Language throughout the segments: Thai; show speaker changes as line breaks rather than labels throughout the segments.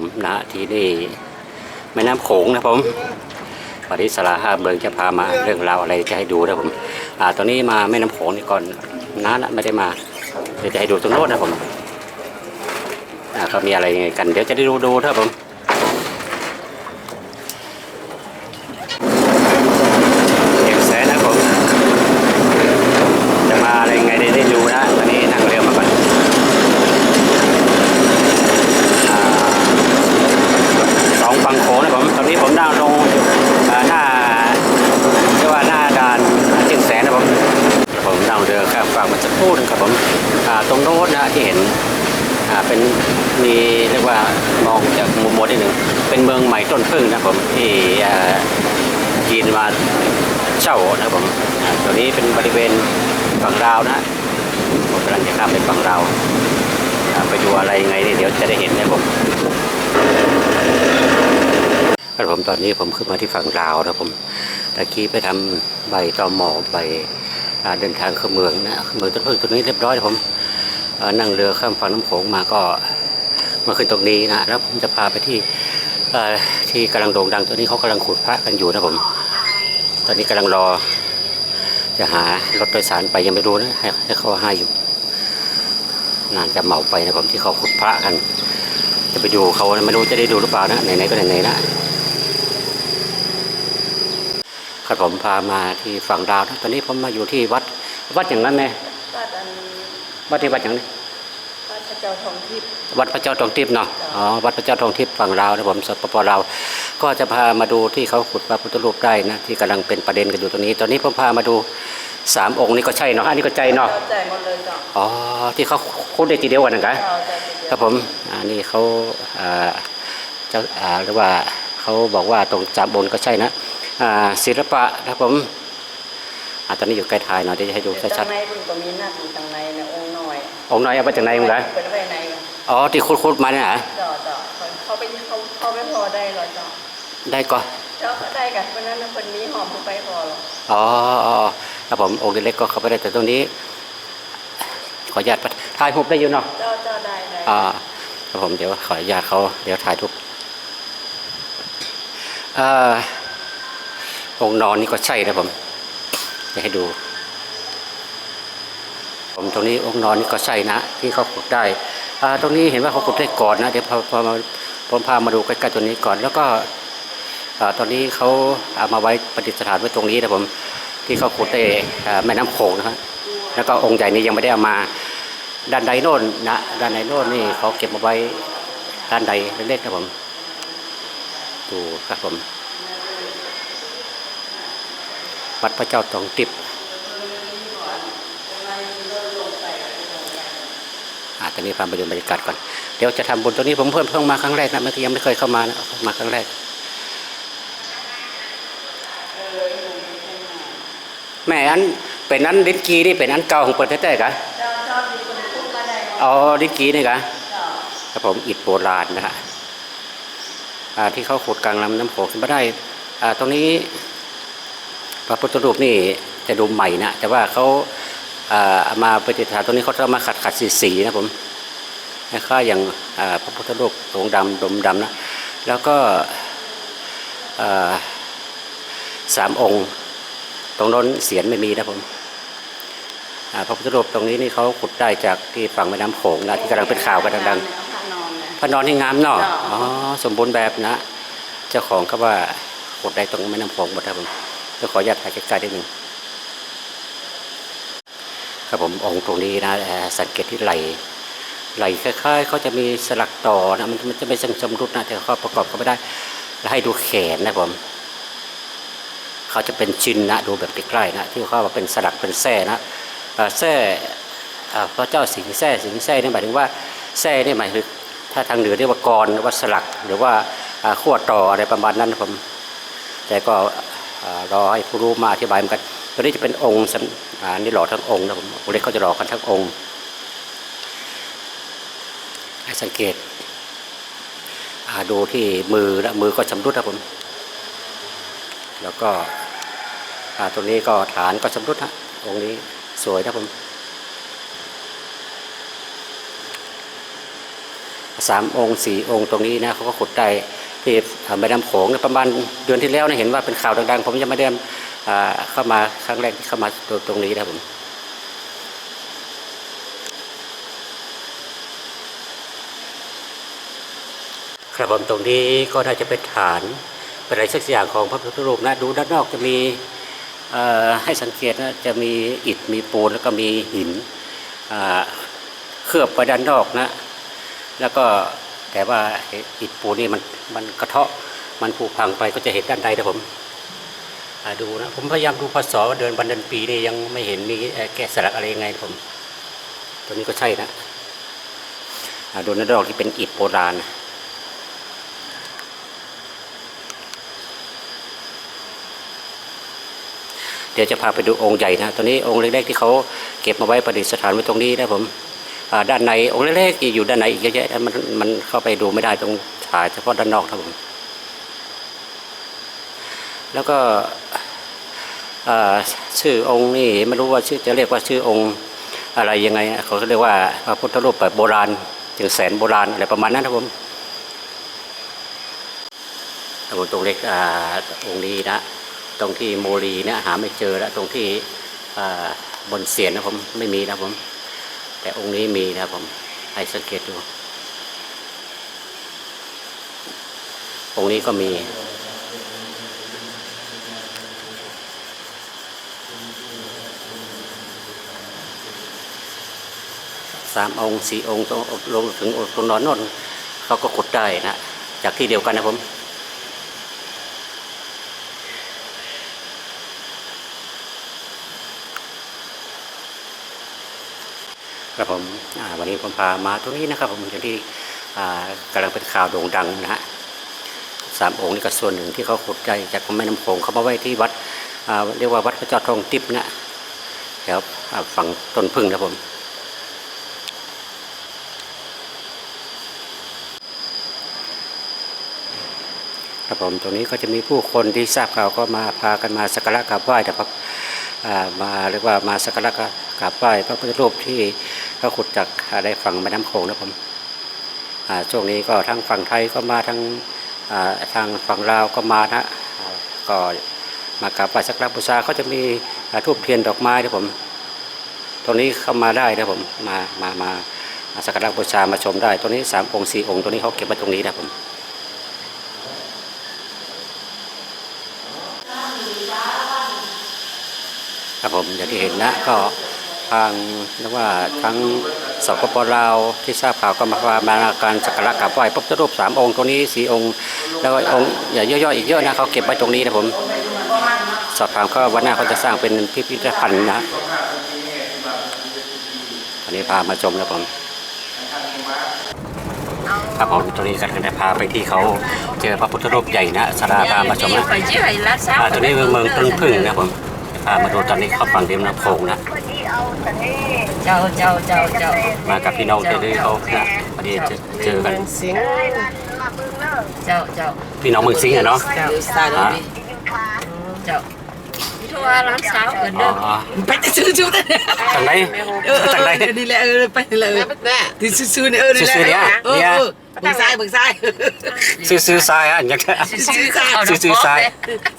ผมนะที่นี่แม่น้ำโขงนะผมวันนี้สาราห้าเบืองจะพามาเรื่องราวอะไรจะให้ดูนะผมอ่าตอนนี้มาแม่น้ำโขงนี่ก่อนน้านะไม่ได้มาเดี๋ยวจะให้ดูตรงโน้นนะผมอ่าก็มีอะไรกัน เดี๋ยวจะได้ดูดูนะครับผมเก็บแสนนะผมจะมาอะไรยังไงได้ได้ดูนะตอนนี้นั่งเรือมาก่อน สองฝั่งโขงนะผม ตอนนี้ผมนั่งลงอ่าหน้าเรียกว่าหน้าด่านเชียงแสนนะผม ผมนั่งเรือข้ามฝั่งมาสักครู่หนึงครับผมอ่าตรงโน้นนะที่เห็นอ่าเป็นมีเรียกว่ามองจากมุมมองที่หนึ่งเป็นเมืองใหม่ต้นพึ่งนะผมที่อ่า จีนมาเช่านะครับผมตัวนี้เป็นบริเวณฝั่งลาวนะผมกำลังจะข้ามไปฝั่งลาวอ่าไปดูอะไรยังไงนี่เดี๋ยวจะได้เห็นนะผมครับผมตอนนี้ผมขึ้นมาที่ฝั่งลาวนะผมตะกี้ไปทำใบตอหมอใบเดินทางเข้าเมืองนะเมืองต้นพึ่งตัวนี้เรียบร้อยแล้วผมนั่งเรือข้ามฝั่งน้ำโขงมาก็มาขึ้นตรงนี้นะแล้วผมจะพาไปที่ ที่กำลังโด่งดังตัวนี้เขากำลังขุดพระกันอยู่นะผม ตอนนี้กำลังรอ จะหารถโดยสารไปยังไม่รู้นะให้ให้เขาให้อยู่นานจะเหมาไปนะผมที่เขาขุดพระกัน จะไปดูเขานะไม่รู้จะได้ดูหรือเปล่านะไหนๆก็ไหนๆนะครับผมพามาที่ฝั่งดาวนะตอนนี้ผมมาอยู่ที่วัด วัดอย่างนั้นไง
วัดอัน
วัดที่วัดอย่างนี้
วัดพระ เจ้าทองทิพย์
วัดพระเจ้าทองทิพย์เนาะอ๋อวัดพระเจ้าทองทิพย์ฝั่งลาวนะผมสปปลาวก็จะพามาดูที่เขาขุดพระพุทธรูปได้นะที่กำลังเป็นประเด็นกันอยู่ตรงนี้ ตอนนี้ผมพามาดูสามองค์นี้ก็ใช่เนาะอันนี้ก็ใจเนาะ
เจ้าใจหมดเลยเจ้า
อ๋อที่เขาขุดได้ทีเดียวกันนะครับ
เจ้าใจทีเดียว
ครับผมอันนี้เขาอ่าเจ้าอ่าหรือว่าเขาบอกว่าตรงจามบนก็ใช่นะอ่าศิลปะนะครับผมอ่าตอนนี้อยู่ใกล้ถ่ายหน่อยเดี๋ยวจะให้ดู
เดี๋ยว
ชั
ตั้
ด
งในเพิ่นก็มีหน้าอยู่ตั้งในนะองค์น้อย
ๆ องค์น้อยเอาไปจากไหนมึงล่ะ
เป็นไว้ใน
อ๋อที่คุดๆมาเนี่ยนะ
เจ้าเจ้าเขาไปเขาเขาไม่พอได้หรอเจ้า
ได้ก็
เจ้าก็ได้กันเพราะนั้นคนนี้หอมผู้ไปพอหรอก
อ๋ออ๋อครับผมองค์เล็กๆก็เข้าไปได้แต่ตรงนี้ ขออนุญาตถ่ายรูปได้อยู่เนาะ
เจ้าเจ้าได้ได้
อ่าครับผมเดี๋ยวขออนุญาตเขาเดี๋ยวถ่ายรูปอ่าองค์นอนนี่ก็ใช่นะผมจะให้ดู ผมตรงนี้องค์นอนนี่ก็ใช่นะ ที่เขาขุดได้ตรงนี้เห็นว่าเขาขุดได้ก่อนนะเดี๋ยวพอพอมาผมพามาดูใกล้ๆตัวนี้ก่อน แล้วก็ตอนนี้เขาเอามาไว้ประดิษฐานไว้ตรงนี้นะผมที่เขาขุดได้แม่น้ำโขงนะครับแล้วก็องค์ใหญ่นี้ยังไม่ได้เอามาด้านใดโน่นนะด้านใดโน่นนี่เขาเก็บมาไว้ด้านใดเล็กๆนะผมดูครับผมวัดพระเจ้าตองติบ อ่าตอนนี้พาไปดูบรรยากาศก่อน เดี๋ยวจะทำบุญตัวนี้ผมเพิ่มเพิ่งมาครั้งแรกนะไม่เคยยังไม่เคยเข้ามานะมาครั้งแรก แม่อันเป็นอันดินกีนี่เป็นอันเก่าของประเทศไทยกะ
เจ้าเจ้ามีคนพูดมาได้
อ๋อดินกีนี่กะ
เจ้า
ครับผมอิฐโบราณนะฮะอ่าที่เขาขุดกลางลำน้ำโขงขึ้นมาได้อ่าตรงนี้พระพุทธรูปนี่จะดูใหม่นะแต่ว่าเขาอ่าเอา มาปฏิฐานตรงนี้เขาจะเอามาขัดขัดสีสีๆนะผมคล้ายๆอย่างอ่าพระพุทธรูปองค์ดำดมดำนะแล้วก็อ่าสามองค์ตรงโน้นเสียนไม่มีนะผมอ่าพระพุทธรูปตรงนี้นี่เขาขุดได้จากที่ฝั่งแม่น้ำโขงนะที่กำลังเป็นข่าวกันดังๆ
พระนอนนะ
พระนอนที่งามเนาะ
จ้ะ
อ๋อสมบูรณ์แบบนะ เจ้าของก็ว่าขุดได้ตรงแม่น้ำโขงหมดครับผมจะขออนุญาตถ่ายใกล้ๆนิดหนึ่ง ครับผมองค์ตรงนี้นะสังเกตที่ไหลไหลคล้ายๆเขาจะมีสลักต่อนะมันมันจะไม่ชำรุดนะแต่เขาประกอบก็ไม่ได้แล้วให้ดูแขนนะผมเขาจะเป็นชินนะดูแบบใกล้ๆนะที่เขาว่าเป็นสลักเป็นแส้นะแส้พระเจ้าสิงแส้สิงแส้นี่หมายถึงว่าแส้นี่หมายถึงถ้าทางเหนือเรียกว่ากรหรือว่าสลักหรือว่าขั้วต่ออะไรประมาณนั้นนะผมแต่ก็อ่ารอให้ผู้รู้มาอธิบายเหมือนกัน ตัวนี้จะเป็นองค์สำอ่านี่หล่อทั้งองค์นะผมองค์เล็กเขาจะหล่อกันทั้งองค์ให้สังเกตดูที่มือนะมือก็ชำรุดนะผมแล้วก็ตรงนี้ก็ฐานก็ชำรุดนะองค์นี้สวยนะผมสามองค์สี่องค์ตรงนี้นะเขาก็ขุดได้ที่แม่น้ำโขงประมาณเดือนที่แล้วนะเห็นว่าเป็นข่าวดังๆ ผมยังไม่ได้ เข้ามาครั้งแรกที่เข้ามาตรงนี้นะผมครับผมตรงนี้ก็น่าจะเป็นฐานเป็นอะไรสักอย่างของพระพุทธรูปนะดูด้านนอกจะมีให้สังเกตนะจะมีอิฐมีปูนแล้วก็มีหินเคลือบไปด้านนอกนะ แล้วก็แต่ว่าอิฐปูนนี่มันมันกระเทาะมันผุพังไปก็จะเห็นด้านในนะผม ดูนะผมพยายามดูพศเดือนวันเดือนปีนี่ยังไม่เห็นนี่แกะสลักอะไรยังไงผม ตัวนี้ก็ใช่นะดูด้านนอกที่เป็นอิฐโบราณนะเดี๋ยวจะพาไปดูองค์ใหญ่นะ ตัวนี้องค์เล็กๆที่เขาเก็บมาไว้ประดิษฐานไว้ตรงนี้นะผมด้านในองค์เล็กๆอยู่ด้านในอีกเยอะแยะมันมันเข้าไปดูไม่ได้ตรงถ่ายเฉพาะด้านนอกครับผม แล้วก็ชื่อองค์นี่ไม่รู้ว่าชื่อจะเรียกว่าชื่อองค์อะไรยังไงเขาเรียกว่าพระพุทธรูปแบบโบราณถึงแสนโบราณอะไรประมาณนั้นครับผมครับผมตรงเล็กอองค์นี้นะตรงที่โมลีเนี่ยหาไม่เจอแล้วตรงที่บนเสียนนะผมไม่มีนะผมแต่องค์นี้มีนะผมให้สังเกตดูองค์นี้ก็มี สามองค์สี่องค์ตลงถึงตรงนอนนนเขาก็ขุดได้นะจากที่เดียวกันนะผมครับผมวันนี้ผมพามาตรงนี้นะครับผมอย่างที่กำลังเป็นข่าวโด่งดังนะฮะสามองค์นี่ก็ส่วนหนึ่งที่เขาขุดใจจากแม่น้ำโขงเขามาไว้ที่วัดเรียกว่าวัดพระเจ้าทองทิพย์นะแถวฝั่งต้นพึ่งนะผม ครับผมตรงนี้ก็จะมีผู้คนที่ทราบข่าวก็มาพากันมาสักการะกราบไหว้นะครับอ่มาเรียกว่ามาสักการะกราบไหว้พระพุทธรูปที่เขาขุดจากอะไรฝั่งแม่น้ำโขงนะผมอ่าช่วงนี้ก็ทั้งฝั่งไทยก็มาทั้งทางฝั่งลาวก็มานะก็มากราบไหว้สักการะบูชาเขาจะมีทูบเทียนดอกไม้นะผมตรงนี้เข้ามาได้นะผมมามามามาสักการะบูชามาชมได้ตรงนี้สามองค์สี่องค์ตรงนี้เขาเก็บไว้ตรงนี้นะผม ครับผมอย่างที่เห็นนะก็ทางเรียกว่าทั้งสปปลาวที่ทราบข่าวก็มามาการสักการะกราบไหว้พระพุทธรูปสามองค์ตรงนี้สี่องค์ แล้วก็องค์อย่าย่อยๆอีกเยอะนะเขาเก็บไว้ตรงนี้นะผม สอบถามก็วันหน้าเขาจะสร้างเป็นพิพิธภัณฑ์นะอันนี้พามาชมนะผมครับผมตรงนี้กันจะพาไปที่เขาเจอพระพุทธรูปใหญ่นะสาราพามาชมนะ
ไปเชื่อไอ้ลัดซ้
อ่าตัวนี้คือเมืองพึ่งพึ่งนะผม พามาดูตอนนี้เขาฝั่งริมน้ำโขงนะ
เจ้าเจ้าเจ้าเจ้า
มากับพี่น้องเจอเขานะพอดีเจอเจอกัน
สิงเจ้าเจ้า
พี่น้องเมืองสิงห์อะเนาะ
เจ้าสายเลยเจ้าพี่ ทัวร์ร้านสาวเอิน
อ๋
เด้อ
อ
ไปจะซื้อซื้อแต่เนี่ย
ทางไหน
เออเออ
ทางไหน
เออนี่แหละเออไปเลยที่ซื้อซื้อเนี่ยเออนี่แหละ
ซื้อๆเนี่ย
เออ
เนี่ย
เออเบิ่งซ้ายเบิ่งซ้าย
ซื้อซื้อทรายอะอย่างเงี้ย
ซื้อซ้าย
ซื้อซื้อทราย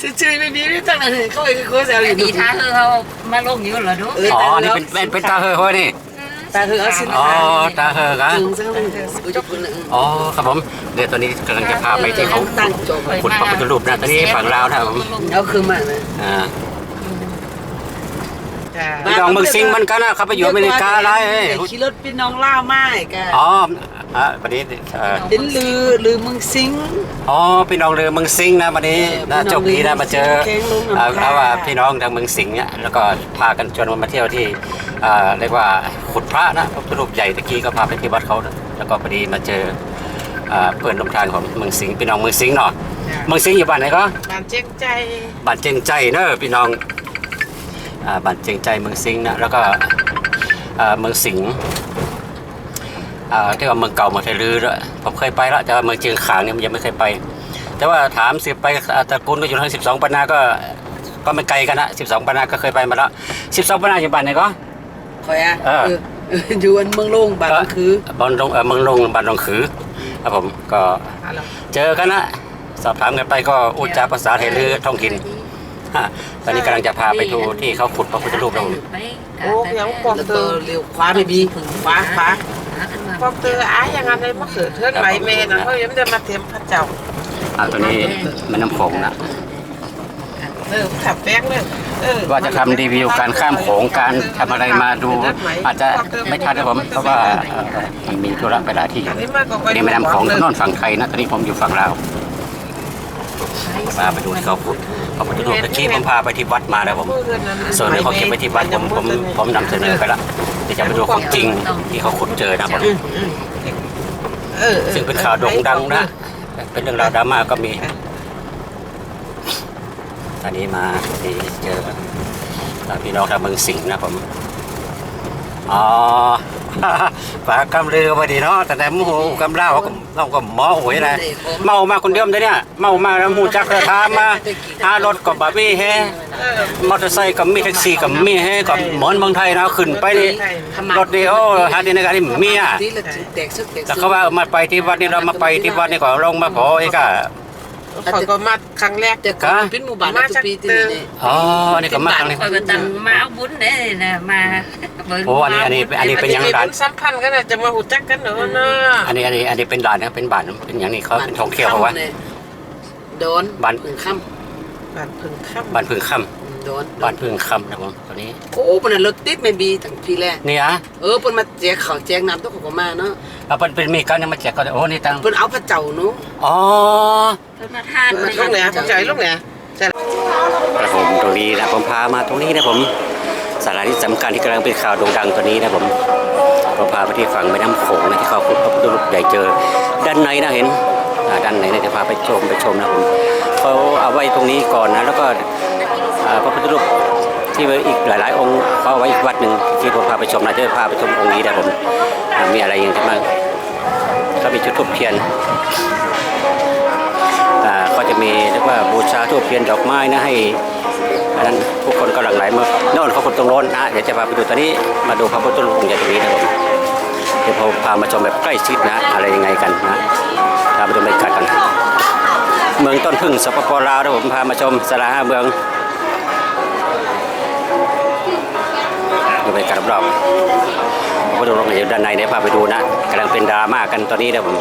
ซื้อซื้อไม่มีไม่ตั้งเลยเขาไอ้โค้ชเอาอยู่
ดีท้าเธอเขามาลงอยู่เหรอดู
เออ
อ๋อ
ตา
นี่
เเป็
นเป็นเป็นตาเฮอเฮ้ยนี่
ตาเธอเอาสิ
อ๋อตาเฮอกะ
ถึงสักหนึ่งอุจจาระ
อ๋อครับผม เดี๋ยวตอนนี้กำลังจะพาไปที่เขา
ตั้งจบ
ขุดพระพุทธรูปนะ ตอนนี้ฝั่งลาวนะครับผม
เอาคือมาเลย
อ่า พี่น้องเมืองสิงห์มันกันนะเขาไปอยู่อเมริกาอะไรเอ้ย
ขี่รถพี่น้องล่าไม้กัน
อ๋ออะวันนี้เอ่อ
เป็นลือลือเมืองสิงห์
อ๋อพี่น้องเรือเมืองสิงห์นะวันนี้นะ
พี่น้อง
โชคดีนะมาเจอ
แกงลงน้ำ
เอ่อ
ปลา
เอาว่าพี่น้องทางเมืองสิงห์เนี่ยแล้วก็พากันชวนมาเที่ยวที่เอ่อเรียกว่าขุดพระนะพระพุทธรูปใหญ่ตะกี้ก็พาไปที่วัดเขานะแล้วก็พอดีมาเจอเอ่อเพื่อนร่วมทางของเมืองสิงห์พี่น้องเมืองสิงห์เนาะเมืองสิงห์อยู่บ้านไหนก็
บ้านเจ๊งใจ
บ้านเจยงใจเนอะพี่น้องอ่า บ้านเจยงใจเมืองสิงห์นะแล้วก็เอ่อเมืองสิงห์อ่าที่ว่าเมืองเก่าเมืองไทยลือด้วยผมเคยไปแล้วแต่ว่าเมืองเชียงขางเนี่ยมันยังไม่เคยไป แต่ว่าถามสิไปอ่าตระกูลก็อยู่ทางสิบสองปันนาก็ก็ไม่ไกลกันนะสิบสองปันนาก็เคยไปมาแล้วสิบสองปันนาอยู่บ้านไหนก็
คอยอะ
เออ
เอออยู่อันเมืองโล่งบ้านก็คือ
บ้านดงเออเมืองลงบ้านดงขือครับผมก็
ฮัลโหล
เจอกันนะสอบถามกันไปก็อุจจาภาษาไทยหรือท้องถิ่นฮะ ตอนนี้กำลังจะพาไปดูที่เขาขุดพระพุทธรูปครับผม
โอ้ยังปอกเตอร์เร็วขวาไม่บีขวาขวาปอกเตอร์อ้ายอย่างนั้นเลยมะเขือเทศไหลเมนะเขายังไม่ได้มาเตรียมพระเจ้า
อ่าตัวนี้แม่น้ำโขงนะ
เออขับแป้งเลยเออ
ว่าจะทำรีวิวการข้ามโขงการทำอะไรมาดู อาจจะไม่ทันนะผมเพราะว่าเอ่อมันมีธุระไปหลายที่
อันนี้มากกว่า
อันนี้แม่น้ำโขงโน่นฝั่งไทยนะตอนนี้ผมอยู่ฝั่งลาว พาไปดูที่เขาขุดพระพุทธรูปเมื่อกี้ผมพาไปที่วัดมาแล้วผม ส่วนนี้เขาเก็บไว้ที่วัดผมผมผมนำเสนอไปละเดี๋ยวจะไปดูของจริงที่เขาขุดเจอนะผม
เออ
ซึ่งเป็นข่าวโด่งดังนะ เป็นเรื่องราวดราม่าก็มี ตอนนี้มาที่เจอพี่น้องทางเมืองสิงห์นะผม อ๋อ ฝากกำเรือพอดีเนาะแต่แต่หมูกำเล่าเขาก็เราก็หมอหวยนะเมามาคนเดียวมันเนี่ยเมามาแล้วหมูจักรทามมาหารถก็บาบี้แฮมอเตอร์ไซค์ก็มีแท็กซี่ก็มีแฮก็เหมือนเมืองไทยนะขึ้นไปนี่รถนี่โอ้หาที่ในการที่มีอะ
ที่ละแตกซึกแตก
แล้วเขาว่ามาไปที่วัดนี่เรามาไปที่วัดนี่ก็ลงมาขออีกอ่ะ
ขอยก็มาครั้งแรก
แต่ก่อนเป็นหมู่บ้านทุกปีที่นี่
อ๋ออันนี่ก็มาครั้งนี้
คอยมาตันมาเอาบุญเด้นะมาเบิ่ง
โอ้อันนี้อันนี้อันนี้เป็นยังร้าน
สัมพันธ์กันนะจะมาหูจักกันเนอะเนาะ
อันนี้อันนี้อันนี้เป็นด่านนะเป็นบ้านเป็นอย่างนี้เขาเป็นท่องเที่ยวเขาว่า
โดน
บ้าน
พึ่งค่ำ
บ้านพึ่งค่ำ
บ้านพึ่งค่
โดนำ
บ้านพึ่งค่ำนะผมตัวนี้
โอ้ปนนรถติดไม่บีตั้งพี่แรก
นี่อะ
เออเพิ่นมาแจกข้าวแจกน้ำต้องขอมาเนาะ
เอาเป็นเป็นมีการนำมาแจกก็ได้โอ้นี่ตัง
เพิ่นเอาพระเจ้าเนาะ
อ๋อ
เพิ่นมาทาน
ลูกแหน่ผู้ชายลูกแหน่ใช่
กระผมตรงนี้นะผมพามาตรงนี้นะผมสถานที่สำคัญที่กำลังเป็นข่าวโด่งดังตัวนี้นะผมผมพาไปที่ฝั่งแม่น้ำโขงนะที่เขาขุดพระพุทธรูปใหญ่เจอ ด้านในนะเห็นอ่าด้านในนะจะพาไปชมไปชมนะผมเขาเอาไว้ตรงนี้ก่อนนะแล้วก็พระพุทธรูปที่อีกหลาย ๆ องค์เขาเอาไว้อีกวัดหนึ่งที่ผมพาไปชมนะจะพาไปชมองค์นี้นะผมมีอะไรอย่างที่บ้างก็มีชุดทูบเทียน ก็จะมีเรียกว่าบูชาทูบเทียนดอกไม้นะให้อันนั้นผู้คนก็หลั่งไหลมาโน่นเขาคนตรงโน้นนะเดี๋ยวจะพาไปดูตอนนี้มาดูพระพุทธรูปองค์ใหญ่ตรงนี้นะผมเดี๋ยวผมพามาชมแบบใกล้ชิดนะ อะไรยังไงกันนะพาไปดูบรรยากาศกัน เมืองต้นพึ่งสปปลาวนะผมพามาชมสาราห้าเมืองดูบรรยากาศรอบๆพระพุทธรูปอยู่ด้านในเดี๋ยวพาไปดูนะกำลังเป็นดราม่ากันตอนนี้นะผม